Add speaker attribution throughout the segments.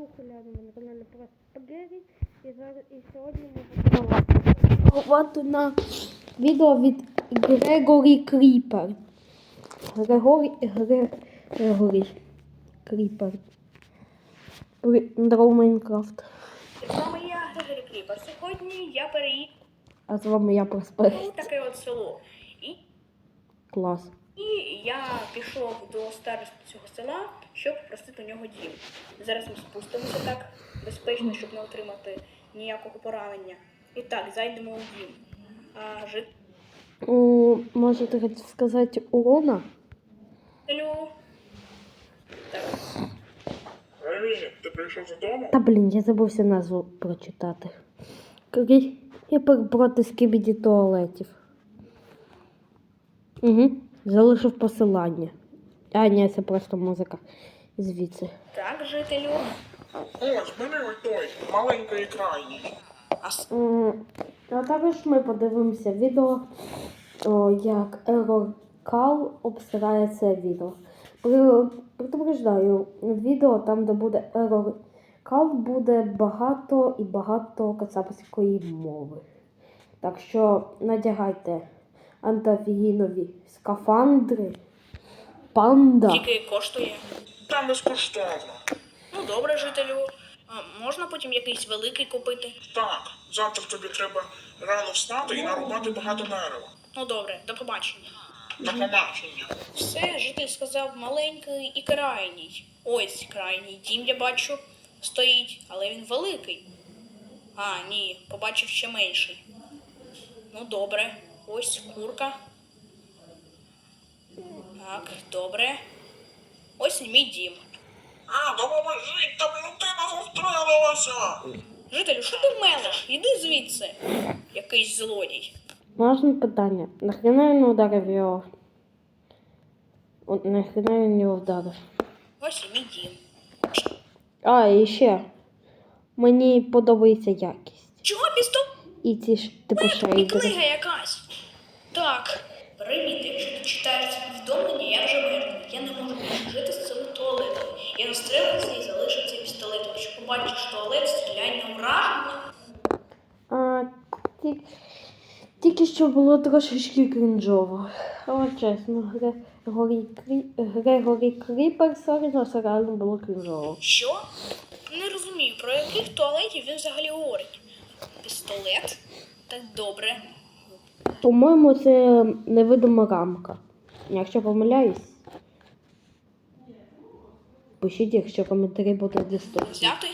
Speaker 1: ухиляни на каналі Просто Гері. І зараз і сьогодні ми будемо реагувати на відео від Грегорі Кріпер. Грегорі Гре- Грегорі Кріпер. Дров Майнкрафт.
Speaker 2: З вами я, Григорій Кріпер. Сьогодні я переїхав
Speaker 1: А з вами я Проспер.
Speaker 2: у таке от село. І,
Speaker 1: Клас.
Speaker 2: і я пішов до старости цього села, щоб попросити у нього дім. Зараз ми спустимося так безпечно, щоб не отримати ніякого поранення. І так, зайдемо у дім. А,
Speaker 1: О, можете хоч сказати урона?
Speaker 2: жителю. Так,
Speaker 3: ти прийшов додому?
Speaker 1: Та блін, я забувся назву прочитати. Кріпер проти скибіді туалетів. Угу. Залишив посилання. А, ні, це просто музика. Звідси.
Speaker 2: так, жителю.
Speaker 3: Ось, бери ой той, маленький крайній.
Speaker 2: А с-
Speaker 1: М, А також ми подивимося відео, о, як Error Call обсирає це відео. При- Предупреждаю, відео там, де буде Error Call, буде багато і багато кацапської мови. Так що надягайте антиофігінові скафандри, панда.
Speaker 2: Скільки коштує?
Speaker 3: Там безкоштовно.
Speaker 2: Ну, добре, жителю. А можна потім якийсь великий купити?
Speaker 3: Так, завтра тобі треба рано встати і нарубати багато дерева.
Speaker 2: Ну добре, до побачення.
Speaker 3: До побачення.
Speaker 2: Все, житель сказав маленький і крайній. Ось крайній дім я бачу стоїть, але він великий. А, ні, побачив ще менший. Ну, добре, ось курка. Так, добре. Ось і мій дім.
Speaker 3: А, допоможіть, там людина застрелилася!
Speaker 2: Жителю, що ти мелеш? Іди звідси. Якийсь злодій.
Speaker 1: Можна питання? Нахрена він ударив його? От Нахрена він його вдарив?
Speaker 2: Ось і мій дім.
Speaker 1: А, і ще. Мені подобається якість.
Speaker 2: Чого пісто?
Speaker 1: І ці ж типу
Speaker 2: І
Speaker 1: шейдери.
Speaker 2: книга якась. Так, привіт, якщо ти читаєш це повідомлення, я вже мертвий. Я не можу більше жити з цим туалетом. Я настрелився і залишив цей пістолет. Побачиш туалет, стріляй ураження.
Speaker 1: А, ті- тільки що було трошечки крінжово. Але чесно, Грегорі. Грегорі Кріпер, сорі, але це реально було крінжово.
Speaker 2: Що? Не розумію, про яких туалетів він взагалі говорить. Пістолет? Так добре.
Speaker 1: По-моєму, це невидима рамка. Якщо помиляюсь. Пишіть, якщо коментарі будуть дистопні.
Speaker 2: Взяти,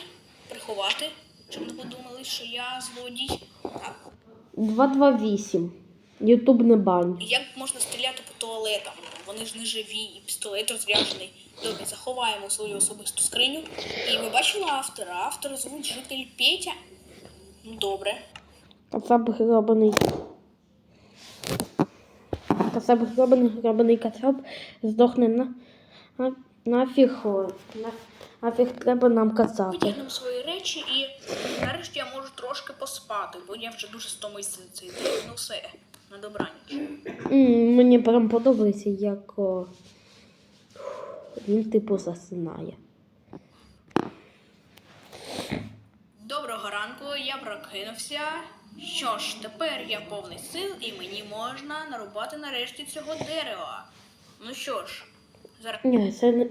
Speaker 2: приховати, щоб не подумали, що я злодій. Так.
Speaker 1: 228. Ютуб не бань.
Speaker 2: Як можна стріляти по туалетам? Вони ж не живі, і пістолет розряджений. Добре, заховаємо свою особисту скриню. І ви бачили автора? Автор звуть житель Петя. Ну, добре.
Speaker 1: Кацап грабаний. Кацап грабаний, грабаний кацап здохне на. На нафіг. нафіг треба нам кацапи.
Speaker 2: Витягнемо свої речі і нарешті я можу трошки поспати, бо я вже дуже стомився за цей день. Ну все, на добраніч.
Speaker 1: М, Мені прям подобається, як о, він типу засинає.
Speaker 2: Доброго ранку, я прокинувся. Що ж, тепер я повний сил і мені можна нарубати нарешті цього дерева. Ну що ж, зараз
Speaker 1: Ні, це не,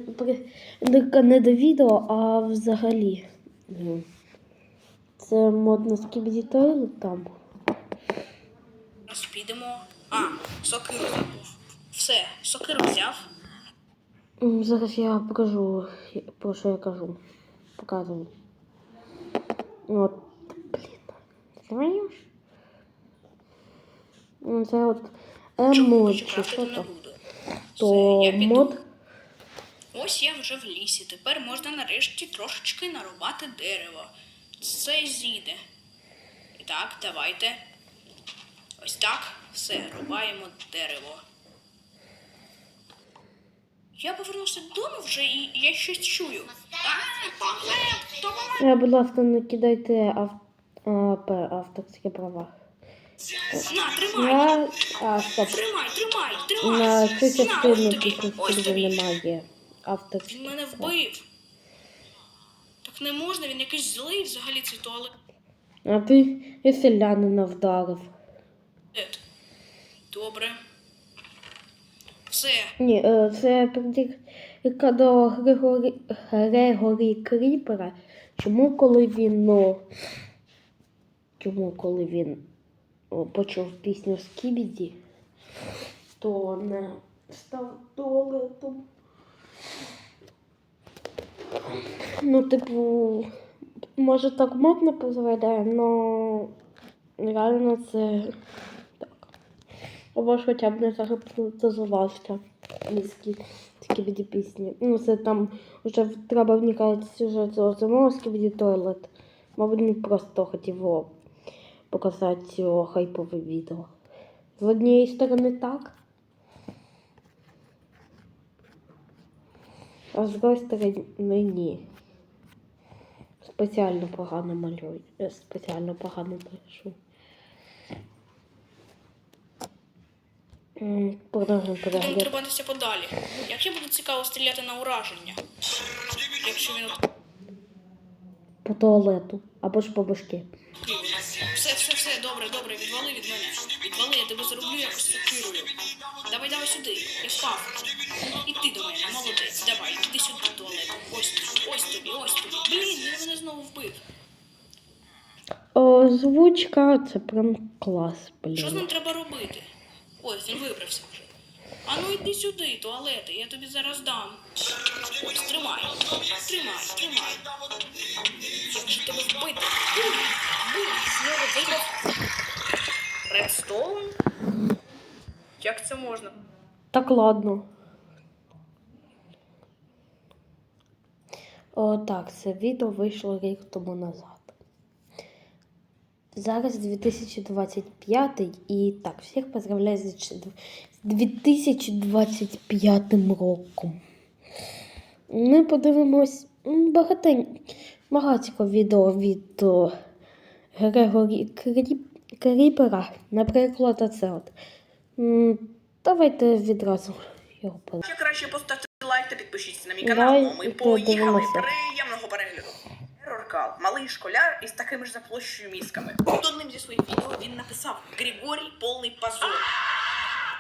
Speaker 1: не- не до відео, а взагалі. Це модно скібдітойл там.
Speaker 2: підемо. А, сокиру. Все, сокиру взяв.
Speaker 1: Зараз я покажу, про що я кажу. Показую. От, блін. Це от емодж, чи
Speaker 2: Чого
Speaker 1: що там. То мод.
Speaker 2: Ось я вже в лісі. Тепер можна нарешті трошечки нарубати дерево. Це зійде. І так, давайте. Ось так. Все, рубаємо дерево. Я повернувся додому вже і я щось чую.
Speaker 1: Е, Будь ласка, не кидайте ав... авторські права.
Speaker 2: На, тримай!
Speaker 1: На... А, стоп.
Speaker 2: Тримай, тримай, тримай!
Speaker 1: На цю частину немає авторських
Speaker 2: Він мене вбив. Так не можна, він якийсь злий взагалі цей туалет.
Speaker 1: А ти і селянина вдарив.
Speaker 2: Добре. Все.
Speaker 1: Ні, е, це придірка до Григорі, Грегорі Кріпера. Чому коли він, ну, чому коли він почув пісню Скібіді, то не став туалетом. Ну, типу, може так модно позволяє, але реально це так. Або ж хоча б не загипнотизувався скібіді пісні. Ну, це там вже треба вникати сюжет цього самого скібіді туалет. Мабуть, він просто хотів показати цього хайпове відео. З однієї сторони так. А з другої сторони ні. Спеціально погано малюю. Спеціально погано пишу. Продовжуємо
Speaker 2: Будемо
Speaker 1: перегляд.
Speaker 2: триматися подалі. Як я буду цікаво стріляти на ураження? Якщо він
Speaker 1: По туалету. Або ж по башки.
Speaker 2: Все, все, все, добре, добре, відвали від мене. Відвали, я тебе зароблю якось сокирою. Давай, давай сюди, я спав. І ти до мене, молодець, давай, іди сюди туалет. Ось, ось тобі, ось тобі. Блін, він мене знову вбив.
Speaker 1: О, звучка це прям клас,
Speaker 2: Що з ним треба робити? Ось, він вибрався вже. А ну йди сюди, туалети, я тобі зараз дам. Ось, тримай. Тримай, тримай. Як же тебе вбити? Бум, бум, знову вибрав. Редстоун? Як це можна?
Speaker 1: Так ладно. О, так, це відео вийшло рік тому назад. Зараз 2025 і так, всіх поздравляю з 2025 роком. Ми подивимось м, багатень, відео від Грегорі Кріп, Кріпера. Наприклад, оце от. Давайте відразу його по.
Speaker 2: Ще краще поставте та підпишіться на мій канал. Ми
Speaker 1: і
Speaker 2: поїхали.
Speaker 1: подивимося.
Speaker 2: Приємного перегляду. Ероркал, малий школяр із такими ж заплощою мізками. Під одним зі своїх відео він написав Григорій повний позор.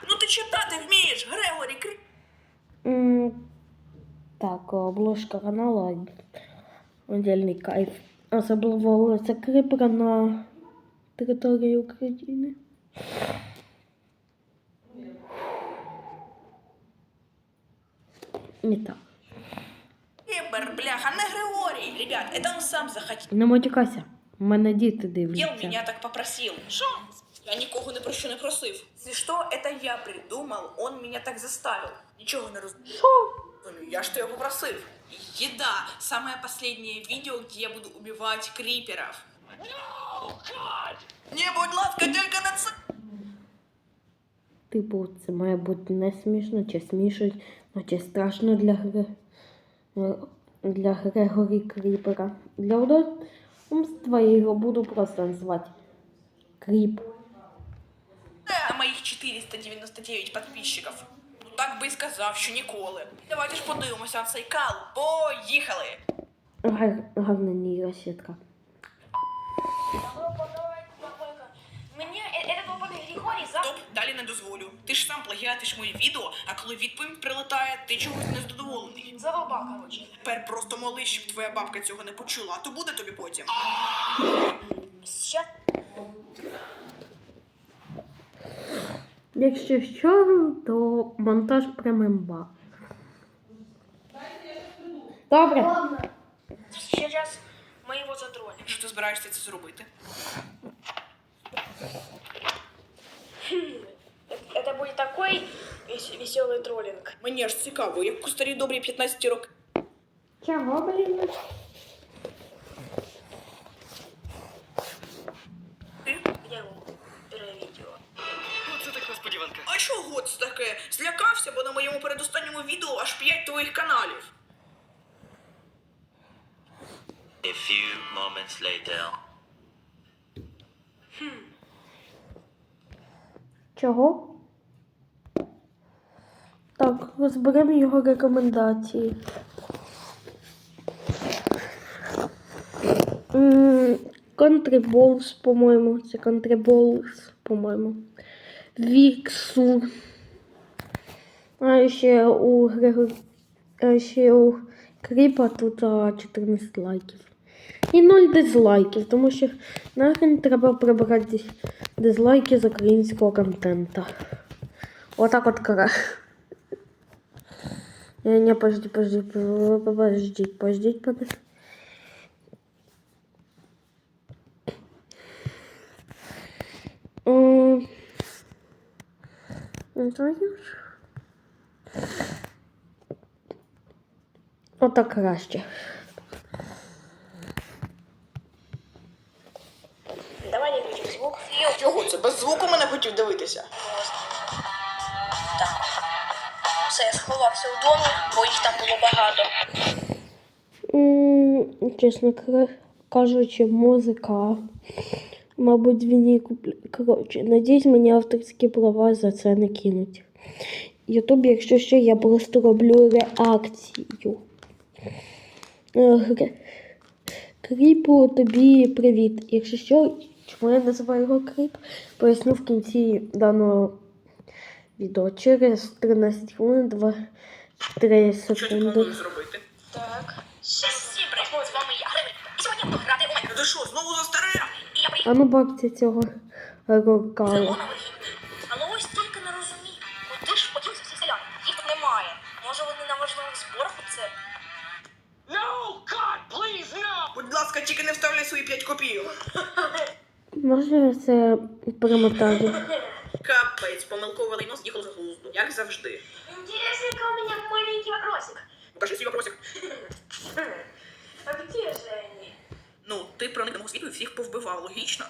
Speaker 2: Ну ти читати вмієш, Грегорі Крі...
Speaker 1: М, Так, обложка каналу отдельний кайф. Особливо вулиця Крипера на території України. Не так.
Speaker 2: Кібер, бляха, не Григорій. Ребят, это он сам захотів.
Speaker 1: Не матюкайся. У мене діти
Speaker 2: Ел
Speaker 1: дивляться.
Speaker 2: меня так попросил. Что? Я нікого не про що не просив. Если что, это я придумал, он меня так заставил. Нічого не роз...
Speaker 1: Що?
Speaker 2: Я ж тебе попросив. Еда. Самое последнее видео, где я буду убивать криперов. Не, будь ласка, тільки на це.
Speaker 1: Типу, це має бути не смішно, чи смішно, Ну, чи страшно для е, для Грегорі Кріпера. Для удобства я його буду просто називати Кріп.
Speaker 2: На моїх 499 підписчиків. Ну так би і сказав, що ніколи. Давайте ж подивимося на цей кал. Поїхали!
Speaker 1: Гар... Гарна нейросетка.
Speaker 4: Мне э- этот опытный Григорий за...
Speaker 2: Стоп, далі не дозволю. Ти ж сам плагіатиш мої відео, а коли відповідь прилетає, ти чогось не задоволений.
Speaker 4: Задолбал, короче.
Speaker 2: Тепер просто молись, щоб твоя бабка цього не почула, а то буде тобі потім.
Speaker 4: Сейчас...
Speaker 1: Якщо що, то монтаж прям імба. Добре.
Speaker 4: Сейчас мы его затроллим.
Speaker 2: Якщо ти збираєшся це зробити.
Speaker 4: Это будет такой веселый троллинг.
Speaker 2: Мені аж цікаво, як у старі добрі 15 років.
Speaker 1: Чого, блін?
Speaker 4: Где? Первое видео.
Speaker 5: Оце так несподіванка.
Speaker 2: А чого це таке? Злякався, бо на моєму передостанньому відео аж 5 твоїх каналів.
Speaker 5: A few moments later.
Speaker 1: Чого? Так, розберемо його рекомендації. Контриболс, по-моєму. Це Контриболс, по-моєму. Віксу. А ще у Грегор... а ще у Кріпа тут 14 лайків. І 0 дизлайків, тому що нахрен треба прибирати дизлайки з українського контента. Отак от кара. Не, не, подожди, подожди, подожди, подожди, подожди. Отак краще.
Speaker 4: Давай не включим.
Speaker 6: Чого це? Без звуку мене хотів дивитися.
Speaker 2: Все, я сховався у домі, бо їх там було багато.
Speaker 1: Чесно кажучи, музика. Мабуть, він її куплю. Коротше, надіюсь, мені авторські права за це не кинуть. Ютуб, якщо що, я просто роблю реакцію. Е, Кріпу тобі привіт. Якщо що, чому я називаю його кріп, поясню в кінці даного відео. Через 13 хвилин 2-3
Speaker 3: Що ти
Speaker 1: секунди.
Speaker 3: плануєш зробити?
Speaker 4: Так.
Speaker 2: Всім привіт, з вами я, Гривик. І сьогодні буду грати у мене.
Speaker 3: Ти що, знову за старе?
Speaker 2: І я приїхав
Speaker 1: А ну бабця цього рокала.
Speaker 2: на. Але ось тільки не розумію, куди ж поділися всі селяни? Їх тут немає. Може вони на важливих зборах оце?
Speaker 6: Будь ласка, тільки не вставляй свої 5 копійок.
Speaker 1: Можна це перемотати?
Speaker 6: Капець, помилковий лайно з'їхав з глузду. Як завжди.
Speaker 4: Интересненько у меня маленький вопросик.
Speaker 6: Покажи свій вопросик.
Speaker 4: А где же они?
Speaker 6: Ну, ти проник до мого світу і всіх повбивав, логічно.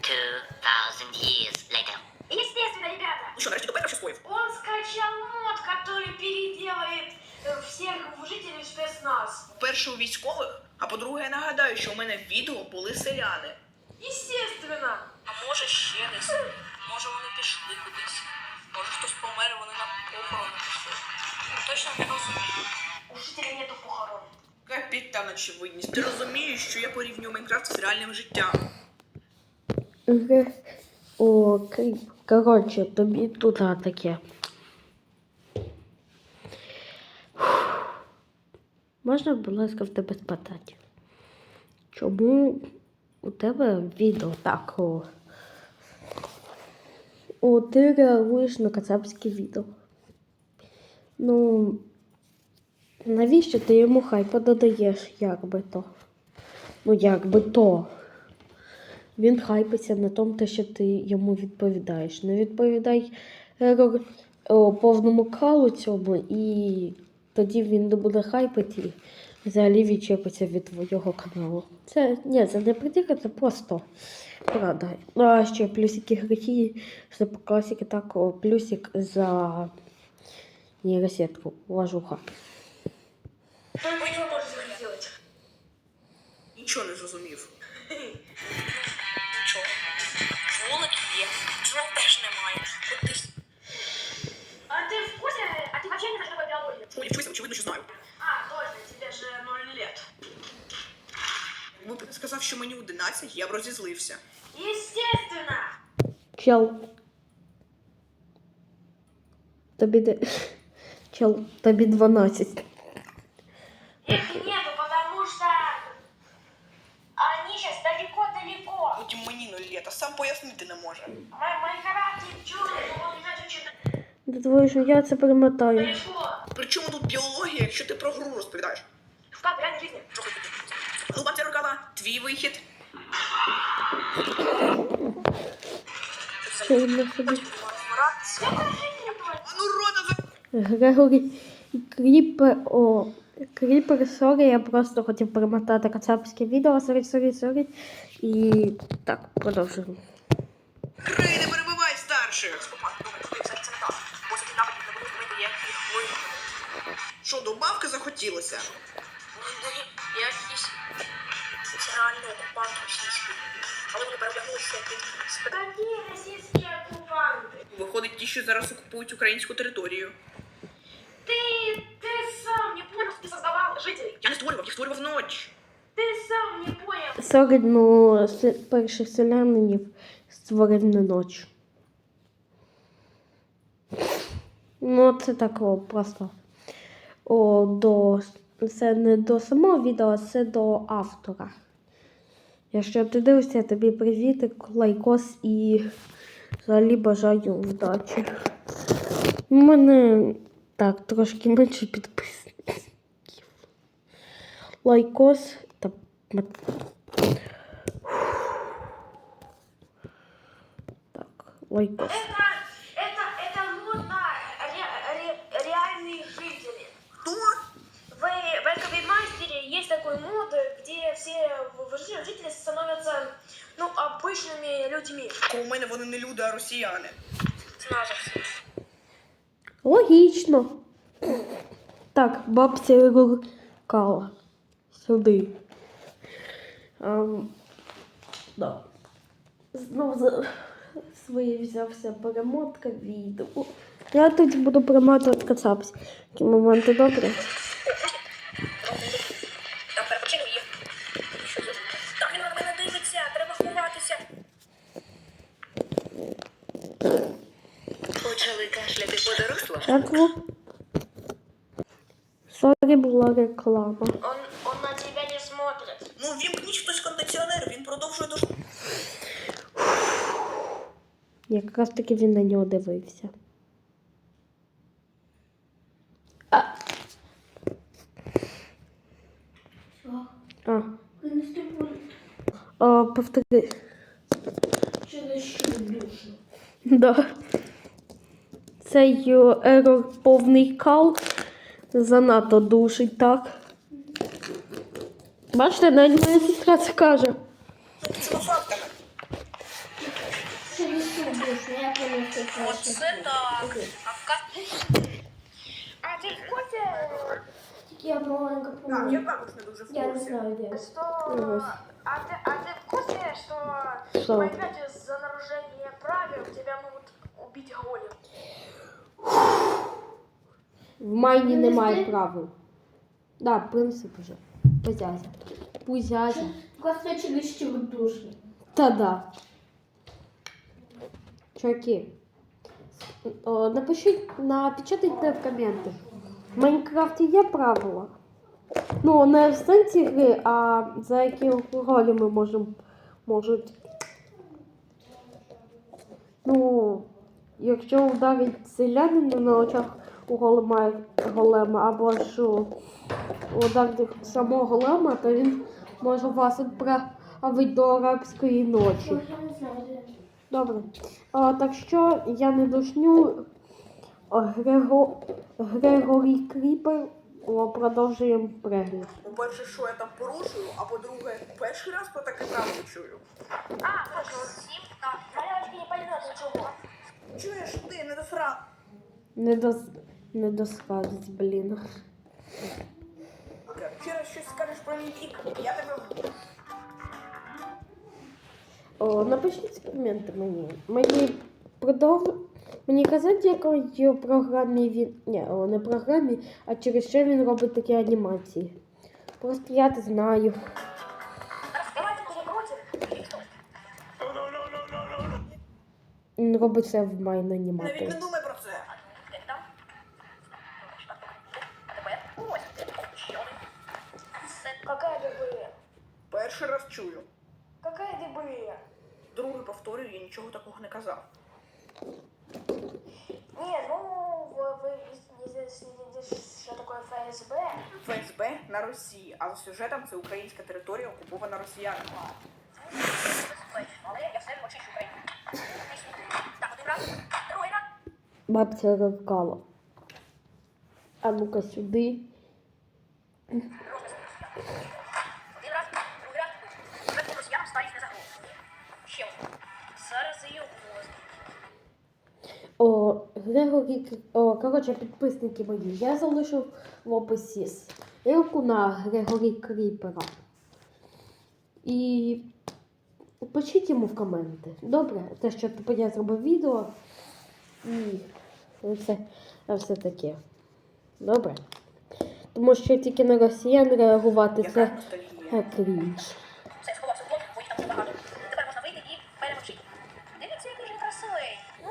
Speaker 5: Two thousand years later.
Speaker 4: Естественно, ребята.
Speaker 6: Ну що, нарешті допер що скоїв?
Speaker 4: Он скачал мод, который переделает э, всех жителей спецназ.
Speaker 6: Перше у військових, а по-друге, я нагадаю, що у мене в відео були селяни.
Speaker 4: Естественно.
Speaker 2: А може ще десь? Може вони пішли кудись? Може хтось помер, вони на похорони пішли? Ну, точно не розумію.
Speaker 4: У жителей нету похорон.
Speaker 6: Капітан очевидність. Ти розумієш, що я порівнюю Майнкрафт з реальним життям.
Speaker 1: Ге- О. Коротше, тобі тут таке. Можна, будь ласка, в тебе спитати? Чому у тебе відео так? О, ти реагуєш на кацапське відео? Ну, навіщо ти йому хайпа додаєш, як то? Ну, як би то. Він хайпиться на тому, що ти йому відповідаєш. Не відповідай повному калу цьому, і тоді він буде хайпити і взагалі відчепиться від твого каналу. Це ні, це не придіка, це просто правда. Ну, А ще плюсики грехи, що по класіки так, плюсик за нейросетку. Уважуха.
Speaker 6: Нічого не зрозумів. Я вчуся, очевидно, що знаю.
Speaker 4: А, точно, тебе же ноль лет.
Speaker 6: Якби ти сказав, що мені 11, я б розізлився.
Speaker 4: Естественно.
Speaker 1: Чел. Тобі де. Чел, тобі 12.
Speaker 4: Их нету, потому что они сейчас далеко-далеко.
Speaker 6: Потім мені 0 літ, а сам пояснити не може.
Speaker 4: Мой Джули,
Speaker 1: думаєш, що я це перемотаю.
Speaker 4: далеко.
Speaker 6: Причому тут біологія, якщо ти про гру розповідаєш?
Speaker 4: Как в реальной жизни.
Speaker 6: Ну, бабця Рукава, твій вихід.
Speaker 1: Що він на собі?
Speaker 6: Ну рота за...
Speaker 1: Грегорі Кріпер. О, Кріпер, сорі, я просто хотів перемотати кацапське відео, сорі, сорі, сорі. І так, продовжуємо.
Speaker 6: Крий, Що, до бабки захотілося?
Speaker 2: Я якийсь реальний окупант російський. Але вони перевдягнулися під спитання.
Speaker 4: Какие российские оккупанты?
Speaker 6: Виходить, ті, що зараз окупують українську територію.
Speaker 4: Ты, ты сам не понял, что ты создавал жителей.
Speaker 6: Я не створював, їх створював ночі.
Speaker 1: середину се- перших селянинів створив не ночі. Ну, це так о, просто. о, до, це не до самого відео, це до автора. Якщо ти дивишся, тобі привітик, лайкос і взагалі бажаю вдачі. У мене так, трошки менше підписників. Лайкос та так, лайкос.
Speaker 4: Такой мод, где все жители становятся, ну, обычными людьми.
Speaker 6: У мене вони не люди, а росіяни.
Speaker 1: Логічно. Так, бабця рукала. Сюди. Ем, да. Знову за своє взявся перемотка відео. Я тоді буду перемотувати кацапсь. Такі моменти добре.
Speaker 5: По дорослому.
Speaker 1: Сорі, була реклама.
Speaker 4: Он, он на тебя не смотрит.
Speaker 6: Ну, вімкніть хтось кондиціонер, він продовжує дощ.
Speaker 1: Якраз таки він на нього дивився. А. А. А, повтори. Да. Цей ерор повний кал занадто душить, так? Бачите, навіть моя сестра це каже.
Speaker 2: Оце так. А
Speaker 7: я
Speaker 6: дуже
Speaker 7: Я не знаю,
Speaker 4: что... А ты, а ты в курсе, что
Speaker 1: Что?
Speaker 4: опять из-за нарушения правил тебя могут убить голем?
Speaker 1: В майні немає правил. Да, принцип уже. Пузязя. Пузязя.
Speaker 7: Просто чересчур душно.
Speaker 1: Та да. Чуваки. О, напишіть, напечатайте в коменти. В Майнкрафті є правила. Ну, не в сенсі гри, а за які ролі ми можемо можуть. Ну, якщо вдарить селянина на очах у голема, голема або ж ударити самого голема, то він може вас відправити до арабської ночі.
Speaker 7: Я.
Speaker 1: Добре. А, так що я не дошню. А, Грего... Грегорі Кріпер. О, продовжуємо перегляд.
Speaker 6: По-перше, що я там порушую, а по-друге, перший раз про таке правду чую.
Speaker 4: А, слушай, вот, моя не поймет ничего.
Speaker 6: Чуєш, ти не досра.
Speaker 1: Не дос... не досказець, блін.
Speaker 6: Раз щось скажеш про мій вік, я тебе
Speaker 1: О, напишіть коменти мені. Мені продов... Мені казати, якої програмі він. Ні, о, не програмі, а через що він робить такі анімації. Просто я не знаю. Він робить це в майн
Speaker 6: навіть
Speaker 1: аніматорі.
Speaker 6: не думай про це.
Speaker 4: Какая дебыя?
Speaker 6: Перший раз чую.
Speaker 4: Какая дебыя?
Speaker 6: Другий повторюю, я нічого такого не казав.
Speaker 4: Не, ну, вы, вы не следите, что такое ФСБ.
Speaker 6: ФСБ на Росії, а за сюжетом це українська територія окупована росіянами.
Speaker 1: Бабця розкала. А ну-ка сюди. О, Грегорі, о, коротше, підписники мої, я залишив в описі ссылку на Грегорі Кріпера. І пишіть йому в коменти. Добре, те, що я зробив відео. І Ну, все, все таке. Добре. Тому що тільки на росіян реагувати це
Speaker 6: крінж.
Speaker 1: Ну,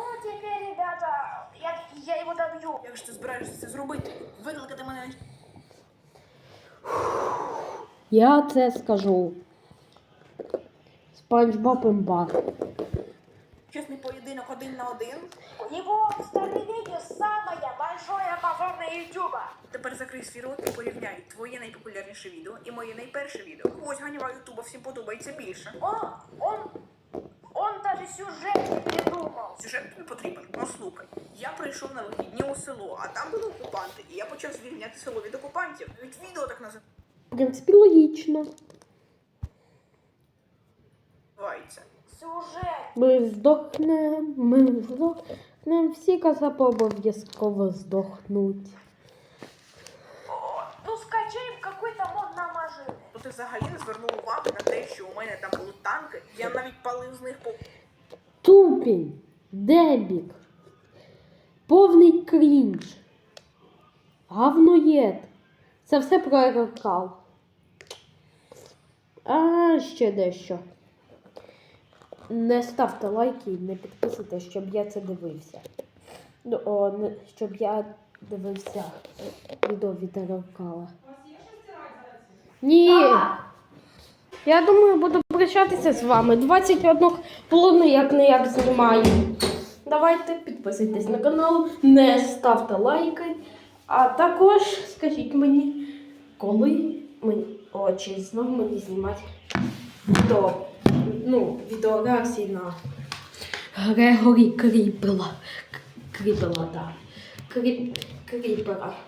Speaker 1: я
Speaker 2: його доб'ю.
Speaker 6: Як ти збираєшся це зробити? Викликати мене.
Speaker 1: Я це скажу. Спанч Боб імба.
Speaker 6: Чесний поєдинок один на один.
Speaker 4: В старом видео самое большое позор на Ютуба.
Speaker 6: Тепер закрий свій рот і порівняй твоє найпопулярніше відео і моє найперше відео. Ось ганьба Ютуба всім подобається більше.
Speaker 4: Он, он, он даже сюжет не придумал.
Speaker 6: Сюжет тобі потрібен. Ну слухай, я прийшов на вихідні у село, а там були окупанти, і я почав звільняти село від окупантів. Навіть відео так
Speaker 1: В принципі, логічно.
Speaker 4: Сюжет.
Speaker 1: Ми здохнемо, ми здохнемо, всі казапи обов'язково здохнуть.
Speaker 4: Ну скачаем какой-то мод на машины.
Speaker 6: То ти взагалі не звернув увагу на те, що у мене там були танки, я навіть палив з них по
Speaker 1: Тупінь, дебік, повний крінж, говноєд. Це все про. А ще дещо. Не ставте лайки і не підписуйтесь, щоб я це дивився. Ну, о, не, щоб я дивився е, відео від Ерокала. Ні. Я думаю, буду прощатися з вами. 21 хвилину як не як знімаю. Давайте підписуйтесь на канал, не ставте лайки. А також скажіть мені, коли мені о, чи знову мені знімати відео, ну, відеореакції на Грегорі Кріпела. Кріпела, так. Кріпера.